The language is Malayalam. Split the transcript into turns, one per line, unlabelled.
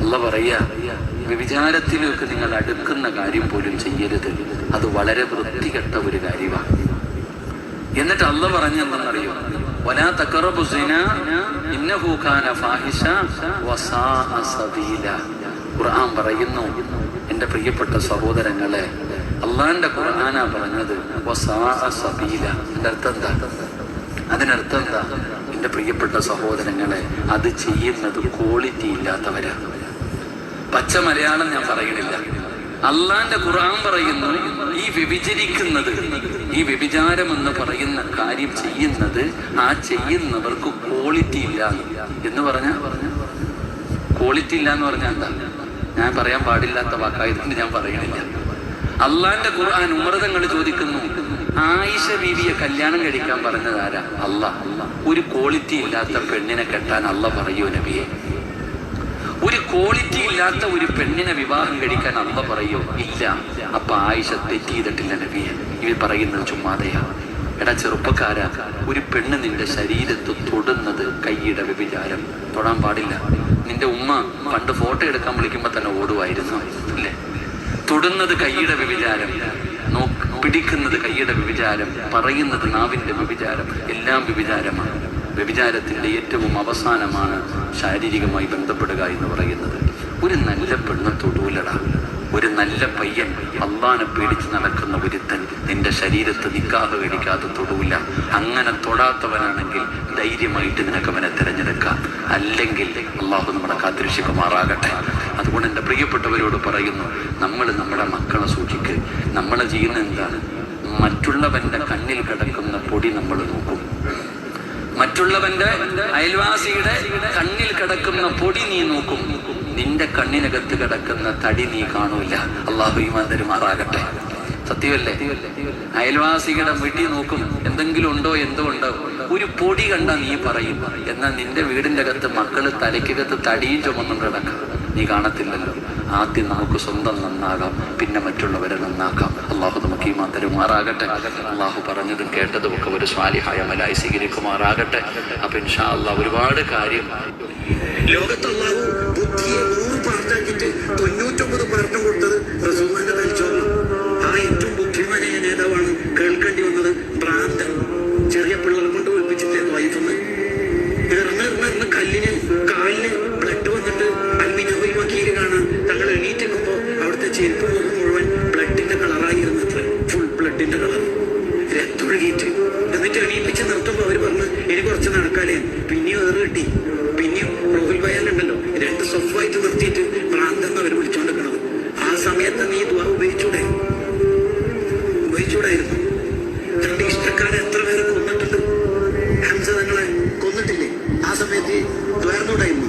അല്ല പറയാ വ്യഭിചാരത്തിലേക്ക് നിങ്ങൾ അടുക്കുന്ന കാര്യം പോലും ചെയ്യരുത്. അത് വളരെ വൃത്തികെട്ട ഒരു കാര്യമാണ്. എന്നിട്ട് അല്ല പറഞ്ഞെന്തെന്നറിയോ വലാ തഖറബു സിന ഇന്നഹു കാന ഫാഹിഷ വസാ സബീല. ഖുർആൻ പറയുന്നു എന്റെ പ്രിയപ്പെട്ട സഹോദരങ്ങളെ അള്ളാന്റെ ഖുർആനാ പറഞ്ഞത് വസാ സബീല. എന്റെ അർത്ഥം എന്താ? അതിനർത്ഥം എന്താ? എന്റെ പ്രിയപ്പെട്ട സഹോദരങ്ങളെ അത് ചെയ്യുന്നത് ക്വാളിറ്റി ഇല്ലാത്തവരാണ് പച്ച മലയാളം ഞാൻ പറയണില്ല അള്ളാന്റെ ഖുർആൻ പറയുന്നു ഈ വ്യഭിചരിക്കുന്നത് ഈ വ്യഭിചാരം എന്ന് പറയുന്ന കാര്യം ചെയ്യുന്നത് ആ ചെയ്യുന്നവർക്ക് ക്വാളിറ്റി ഇല്ല എന്ന് പറഞ്ഞ? ക്വാളിറ്റി ഇല്ല എന്ന് പറഞ്ഞാൽ എന്താ? ഞാൻ പറയാൻ പാടില്ലാത്ത വാക്കായതുകൊണ്ട് ഞാൻ പറയണില്ല അള്ളാന്റെ ഖുർആൻ ഉമൃതങ്ങൾ ചോദിക്കുന്നു ആയിഷ ബീവിയെ കല്യാണം കഴിക്കാൻ പറഞ്ഞത് ആരാ? അല്ല ഒരു ക്വാളിറ്റി ഇല്ലാത്ത പെണ്ണിനെ കെട്ടാൻ അല്ല പറയൂ നബിയെ. ഒരു ക്വാളിറ്റി ഇല്ലാത്ത ഒരു പെണ്ണിനെ വിവാഹം കഴിക്കാൻ അല്ല പറയൂ? ഇല്ല. അപ്പൊ ആയിഷ തെറ്റ് ചെയ്തിട്ടില്ല നബിയെ. ഇവർ പറയുന്നത് ചുമ്മാതെയാ. എടാ ചെറുപ്പക്കാരാ ഒരു പെണ്ണ് നിന്റെ ശരീരത്ത് തൊടുന്നത് കൈയുടെ വ്യഭിചാരം. തൊടാൻ പാടില്ല. നിന്റെ ഉമ്മ പണ്ട് ഫോട്ടോ എടുക്കാൻ വിളിക്കുമ്പോ തന്നെ ഓടുമായിരുന്നു അല്ലേ തൊടുന്നത് കൈയുടെ വ്യഭിചാരം നോക്ക് പിടിക്കുന്നത് കൈയുടെ വ്യഭിചാരം പറയുന്നത് നാവിന്റെ വ്യഭിചാരം എല്ലാം വ്യഭിചാരമാണ്. വ്യഭിചാരത്തിന്റെ ഏറ്റവും അവസാനമാണ് ശാരീരികമായി ബന്ധപ്പെടുക എന്ന് പറയുന്നത്. ഒരു നല്ല പെണ്ണ് തൊടൂലട. ഒരു നല്ല പയ്യൻ അള്ളാനെ പേടിച്ച് നടക്കുന്ന ഒരുത്തൻ നിന്റെ ശരീരത്ത് നിക്കാഹ് കഴിക്കാതെ തൊടൂല അങ്ങനെ തൊടാത്തവനാണെങ്കിൽ ധൈര്യമായിട്ട് നിനക്ക് അവനെ തിരഞ്ഞെടുക്കാം. അല്ലെങ്കിൽ അള്ളാഹു നമ്മളെ കാത്തിരക്ഷിക്കുമാറാകട്ടെ. അതുകൊണ്ട് എന്റെ പ്രിയപ്പെട്ടവരോട് പറയുന്നു നമ്മൾ നമ്മുടെ മക്കളെ സൂക്ഷിക്കുക നമ്മൾ ചെയ്യുന്ന എന്താണ്? മറ്റുള്ളവന്റെ കണ്ണിൽ കിടക്കുന്ന പൊടി നമ്മൾ നോക്കും. മറ്റുള്ളവന്റെ അയൽവാസിയുടെ കണ്ണിൽ കിടക്കുന്ന പൊടി നീ നോക്കും. നിന്റെ കണ്ണിനകത്ത് കിടക്കുന്ന തടി നീ കാണൂല. അള്ളാഹു ഈമാൻ തരുമാറാകട്ടെ സത്യമല്ലേ? അയൽവാസികളുടെ വീട്ടിൽ നോക്കും. എന്തെങ്കിലും ഉണ്ടോ എന്തോ ഉണ്ടോ ഒരു പൊടി കണ്ട നീ പറയും. എന്നാൽ നിന്റെ വീടിന്റെ അകത്ത് മക്കൾ തലയ്ക്കകത്ത് തടിയും ചുമന്നും കിടക്കാം. നീ കാണത്തില്ലല്ലോ. ആദ്യം നമുക്ക് സ്വന്തം നന്നാകാം പിന്നെ മറ്റുള്ളവരെ നന്നാക്കാം. അള്ളാഹു നമുക്ക് ഈ തരുമാറാകട്ടെ. അള്ളാഹു പറഞ്ഞതും കേട്ടതും ഒക്കെ ഒരു സ്വാലിഹായ മലായി സ്വീകരിക്കുമാറാകട്ടെ. അപ്പൊ ഇൻഷാ അള്ളാഹ് ഒരുപാട് കാര്യം
ലോകത്തുള്ളാഹു രക്തൊഴുകിയിട്ട് എന്നിട്ട് എണീപ്പിച്ച് നിർത്തുമ്പോ അവർ പറഞ്ഞു ഇനി കുറച്ച് നടക്കാലേ. പിന്നെയും ഏറ് കിട്ടി. പിന്നെയും റോഹിൽ ഭയാലുണ്ടല്ലോ രണ്ട് സ്വഫായിട്ട് നിർത്തിയിട്ട് ഭ്രാന്തെന്ന് അവർ വിളിച്ചോണ്ടിരിക്കണത്. ആ സമയത്ത് നീ ദ്വാ ഉപയോഗിച്ചൂടെ? ഉപയോഗിച്ചൂടായിരുന്നു. തന്റെ ഇഷ്ടക്കാരെ എത്ര പേരെ കൊന്നിട്ടുണ്ട്? ഹംസ തങ്ങളെ കൊന്നിട്ടില്ലേ? ആ സമയത്ത് ദ്വാർന്നൂടായിരുന്നു